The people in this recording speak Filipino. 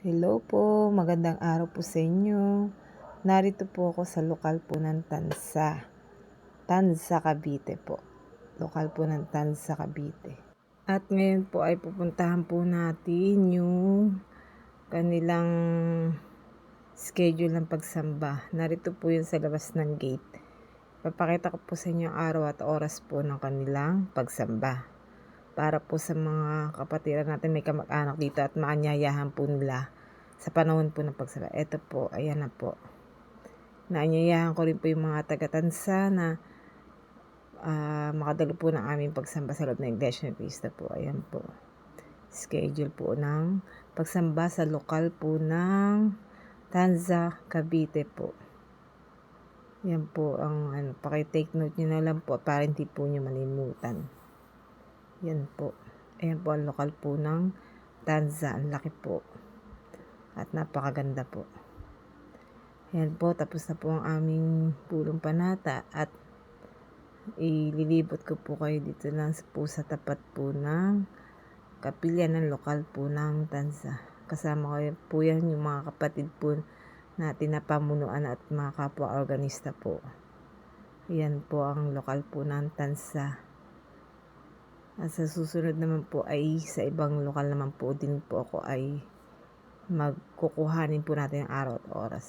Hello po, magandang araw po sa inyo. Narito po ako sa lokal po ng Tansa. Tansa, Cavite po. Lokal po ng Tansa, Cavite. At ngayon po ay pupuntahan po natin yung kanilang schedule ng pagsamba. Narito po yun sa labas ng gate. Papakita ko po sa inyo ang araw at oras po ng kanilang pagsamba para po sa mga kapatiran natin may kamag-anak dito at maanyayahan po nila sa panahon po ng pagsaba. Ito po, ayan na po. Naanyayahan ko rin po yung mga taga-tansa na uh, makadalo po ng aming pagsamba sa loob ng Iglesia ni Cristo po. Ayan po. Schedule po ng pagsamba sa lokal po ng Tanza, Cavite po. Yan po ang ano, paki-take note nyo na lang po para hindi po nyo malimutan. Yan po. Ayan po ang lokal po ng Tanza. Ang laki po. At napakaganda po. Ayan po. Tapos na po ang aming pulong panata. At ililibot ko po kayo dito lang po sa tapat po ng kapilya ng lokal po ng Tanza. Kasama ko po yan yung mga kapatid po natin na pamunuan at mga kapwa-organista po. Yan po ang lokal po ng Tansa. At sa susunod naman po ay sa ibang lokal naman po din po ako ay magkukuhanin po natin ang araw at oras.